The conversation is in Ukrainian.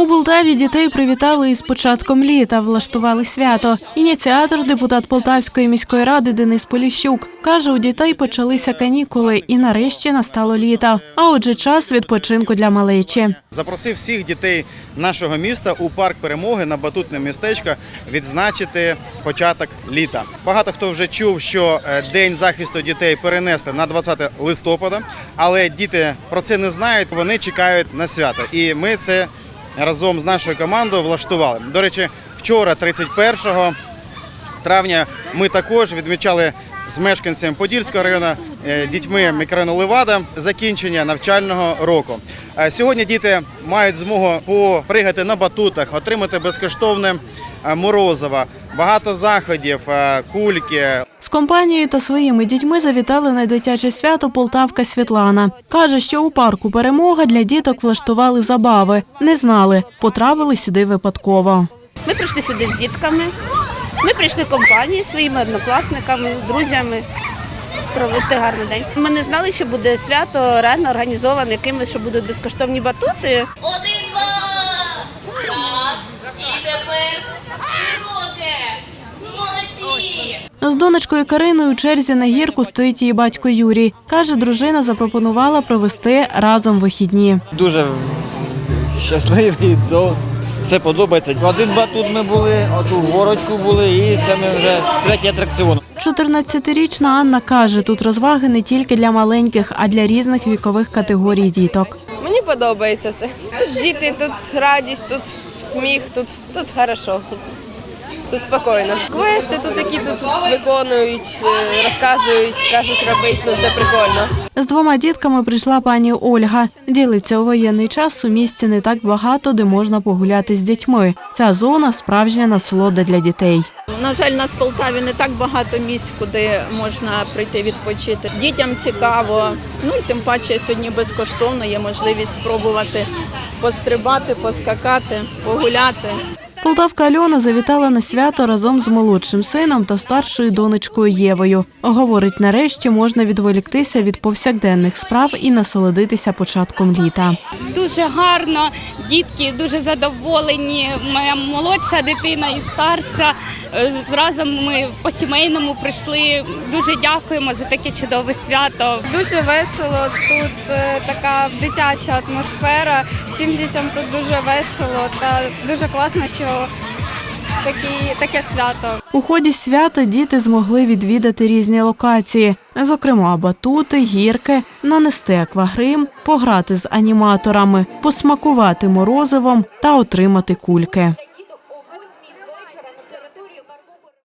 У Полтаві дітей привітали із початком літа, влаштували свято. Ініціатор, депутат Полтавської міської ради Денис Поліщук, каже, у дітей почалися канікули і нарешті настало літо. А отже, час відпочинку для малечі. Запросив всіх дітей нашого міста у парк перемоги на батутне містечко відзначити початок літа. Багато хто вже чув, що е, день захисту дітей перенесли на 20 листопада, але діти про це не знають. Вони чекають на свято, і ми це разом з нашою командою влаштували. До речі, вчора, 31 травня, ми також відмічали з мешканцями Подільського району, е, дітьми мікрорайону Левада закінчення навчального року. Е, Сьогодні діти мають змогу попригати на батутах, отримати безкоштовне е, морозиво, багато заходів, кульки, З компанією та своїми дітьми завітали на дитяче свято Полтавка Світлана. Каже, що у парку перемога для діток влаштували забави. Не знали, потрапили сюди випадково. Ми прийшли сюди з дітками. Ми прийшли компанією своїми однокласниками, друзями провести гарний день. Ми не знали, що буде свято реально організоване якимось, що будуть безкоштовні батути. Один, два. Так. І тепер широке. Молодці. З донечкою Кариною у черзі на гірку стоїть її батько Юрій. Каже, дружина запропонувала провести разом вихідні. дуже щасливий, до все подобається. Один-два тут ми були, оту горочку були, і це ми вже третій атракціон. 14-річна Анна каже, тут розваги не тільки для маленьких, а для різних вікових категорій діток. Мені подобається все. Тут діти, тут радість, тут сміх, тут, тут хорошо. Тут спокійно. Квести тут, які тут виконують, е, розказують, кажуть робити, ну це прикольно. З двома дітками прийшла пані Ольга. Ділиться у воєнний час у місті не так багато, де можна погуляти з дітьми. Ця зона справжня насолода для дітей. На жаль, у нас в Полтаві не так багато місць, куди можна прийти відпочити. Дітям цікаво. Ну і тим паче сьогодні безкоштовно є можливість спробувати пострибати, поскакати, погуляти. Полтавка Альона завітала на свято разом з молодшим сином та старшою донечкою Євою. Говорить, нарешті можна відволіктися від повсякденних справ і насолодитися початком літа. дуже гарно. Дітки дуже задоволені. Моя молодша дитина і старша. Е, Зразу ми по сімейному прийшли. Дуже дякуємо за таке чудове свято. Дуже весело, тут е, така дитяча атмосфера. Всім дітям тут дуже весело та дуже класно, такі, таке свято. У ході свята діти змогли відвідати різні локації, зокрема батути, гірки, нанести аквагрим, пограти з аніматорами, посмакувати морозивом та отримати кульки.